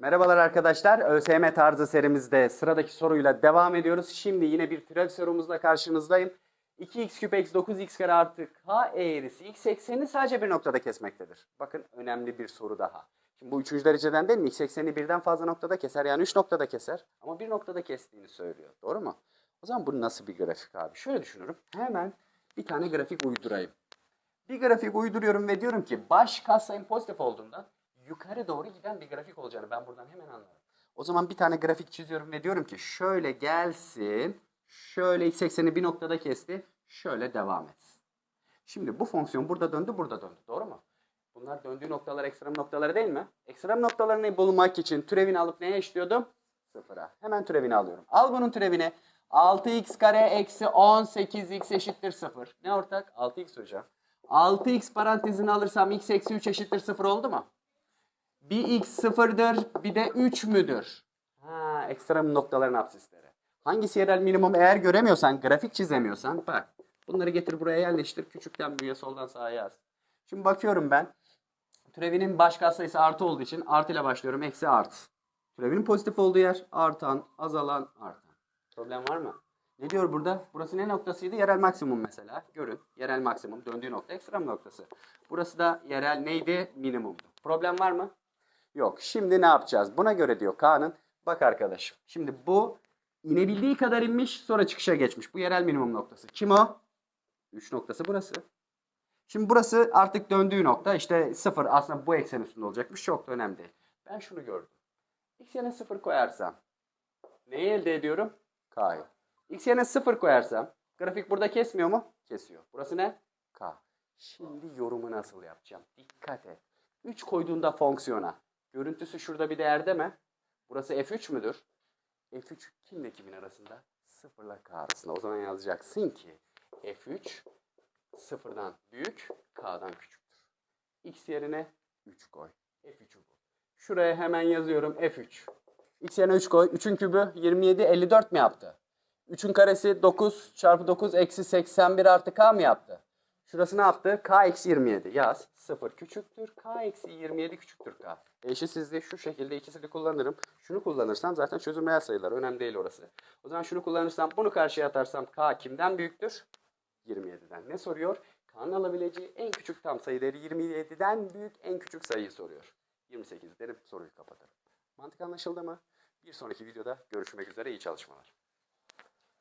Merhabalar arkadaşlar. ÖSYM tarzı serimizde sıradaki soruyla devam ediyoruz. Şimdi yine bir türev sorumuzla karşınızdayım. 2x küp eksi 9x kare artı k eğrisi x eksenini sadece bir noktada kesmektedir. Bakın önemli bir soru daha. Şimdi bu üçüncü dereceden değil mi? X ekseni birden fazla noktada keser. Yani üç noktada keser. Ama bir noktada kestiğini söylüyor. Doğru mu? O zaman bu nasıl bir grafik abi? Şöyle düşünürüm. Hemen bir tane grafik uydurayım. Bir grafik uyduruyorum ve diyorum ki baş katsayım pozitif olduğundan yukarı doğru giden bir grafik olacağını ben buradan hemen anlarım. O zaman bir tane grafik çiziyorum ve diyorum ki şöyle gelsin, şöyle x ekseni bir noktada kesti, şöyle devam etsin. Şimdi bu fonksiyon burada döndü, burada döndü. Doğru mu? Bunlar döndüğü noktalar ekstrem noktaları değil mi? Ekstrem noktalarını bulmak için türevini alıp neye eşliyordum? Sıfıra. Hemen türevini alıyorum. Al bunun türevini. 6x kare eksi 18x eşittir 0. Ne ortak? 6x hocam. 6x parantezini alırsam x eksi 3 eşittir 0 oldu mu? Bir x sıfırdır, bir de 3 müdür? Ha, ekstrem noktaların absisleri. Hangisi yerel minimum eğer göremiyorsan, grafik çizemiyorsan bak. Bunları getir buraya yerleştir. Küçükten büyüğe soldan sağa yaz. Şimdi bakıyorum ben. Türevinin baş katsayısı artı olduğu için artı ile başlıyorum. Eksi artı. Türevinin pozitif olduğu yer artan, azalan, artan. Problem var mı? Ne diyor burada? Burası ne noktasıydı? Yerel maksimum mesela. Görün. Yerel maksimum. Döndüğü nokta ekstrem noktası. Burası da yerel neydi? Minimumdu. Problem var mı? Yok. Şimdi ne yapacağız? Buna göre diyor Kaan'ın. Bak arkadaşım. Şimdi bu inebildiği kadar inmiş sonra çıkışa geçmiş. Bu yerel minimum noktası. Kim o? 3 noktası burası. Şimdi burası artık döndüğü nokta. İşte sıfır aslında bu eksen üstünde olacakmış. Çok da önemli değil. Ben şunu gördüm. X yerine sıfır koyarsam neyi elde ediyorum? K'yı. X yerine sıfır koyarsam grafik burada kesmiyor mu? Kesiyor. Burası ne? K. Şimdi yorumu nasıl yapacağım? Dikkat et. 3 koyduğunda fonksiyona. Görüntüsü şurada bir değerde mi? Burası F3 müdür? F3 kimle kimin arasında? 0 ile K arasında. O zaman yazacaksın ki F3 sıfırdan büyük, K'dan küçüktür. X yerine 3 koy. F3'ü bul. Şuraya hemen yazıyorum F3. X yerine 3 koy. 3'ün kübü 27, 54 mi yaptı? 3'ün karesi 9 çarpı 9 eksi 81 artı K mı yaptı? Şurası ne yaptı? K eksi 27. Yaz. 0 küçüktür. K eksi 27 küçüktür K. Eşitsizliği şu şekilde ikisini kullanırım. Şunu kullanırsam zaten çözüm reel sayılar. Önemli değil orası. O zaman şunu kullanırsam bunu karşıya atarsam K kimden büyüktür? 27'den. Ne soruyor? K'nın alabileceği en küçük tam sayı değeri 27'den büyük en küçük sayıyı soruyor. 28 derim soruyu kapatırım. Mantık anlaşıldı mı? Bir sonraki videoda görüşmek üzere. İyi çalışmalar.